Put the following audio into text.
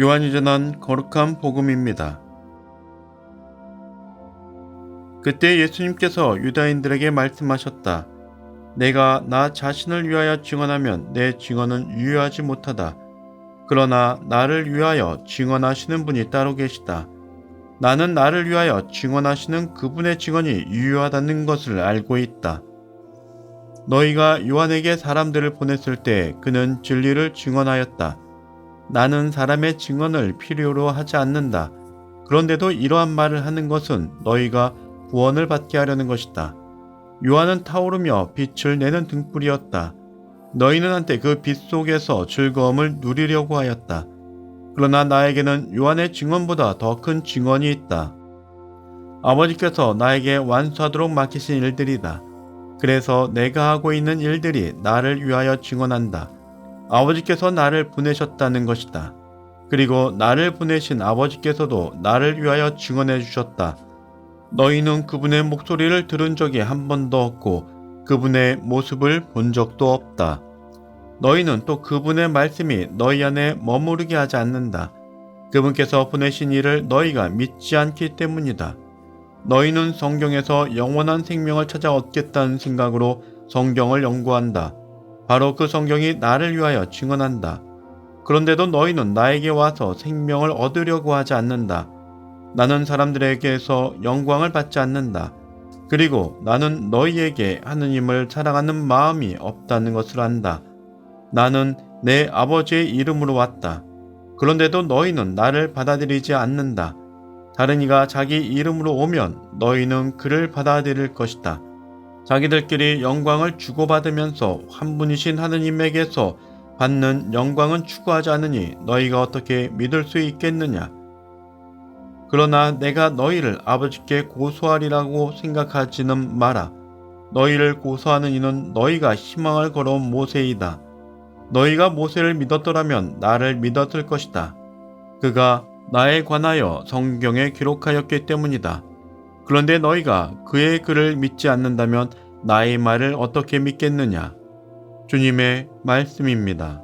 요한이 전한 거룩한 복음입니다. 그때 예수님께서 유다인들에게 말씀하셨다. 내가 나 자신을 위하여 증언하면 내 증언은 유효하지 못하다. 그러나 나를 위하여 증언하시는 분이 따로 계시다. 나는 나를 위하여 증언하시는 그분의 증언이 유효하다는 것을 알고 있다. 너희가 요한에게 사람들을 보냈을 때 그는 진리를 증언하였다. 나는 사람의 증언을 필요로 하지 않는다. 그런데도 이러한 말을 하는 것은 너희가 구원을 받게 하려는 것이다. 요한은 타오르며 빛을 내는 등불이었다. 너희는 한때 그 빛 속에서 즐거움을 누리려고 하였다. 그러나 나에게는 요한의 증언보다 더 큰 증언이 있다. 아버지께서 나에게 완수하도록 맡기신 일들이다. 그래서 내가 하고 있는 일들이 나를 위하여 증언한다. 아버지께서 나를 보내셨다는 것이다. 그리고 나를 보내신 아버지께서도 나를 위하여 증언해 주셨다. 너희는 그분의 목소리를 들은 적이 한 번도 없고 그분의 모습을 본 적도 없다. 너희는 또 그분의 말씀이 너희 안에 머무르게 하지 않는다. 그분께서 보내신 이를 너희가 믿지 않기 때문이다. 너희는 성경에서 영원한 생명을 찾아 얻겠다는 생각으로 성경을 연구한다. 바로 그 성경이 나를 위하여 증언한다. 그런데도 너희는 나에게 와서 생명을 얻으려고 하지 않는다. 나는 사람들에게서 영광을 받지 않는다. 그리고 나는 너희에게 하느님을 사랑하는 마음이 없다는 것을 안다. 나는 내 아버지의 이름으로 왔다. 그런데도 너희는 나를 받아들이지 않는다. 다른 이가 자기 이름으로 오면 너희는 그를 받아들일 것이다. 자기들끼리 영광을 주고받으면서 한 분이신 하느님에게서 받는 영광은 추구하지 않으니 너희가 어떻게 믿을 수 있겠느냐? 그러나 내가 너희를 아버지께 고소하리라고 생각하지는 마라. 너희를 고소하는 이는 너희가 희망을 걸어온 모세이다. 너희가 모세를 믿었더라면 나를 믿었을 것이다. 그가 나에 관하여 성경에 기록하였기 때문이다. 그런데 너희가 그의 글을 믿지 않는다면 나의 말을 어떻게 믿겠느냐? 주님의 말씀입니다.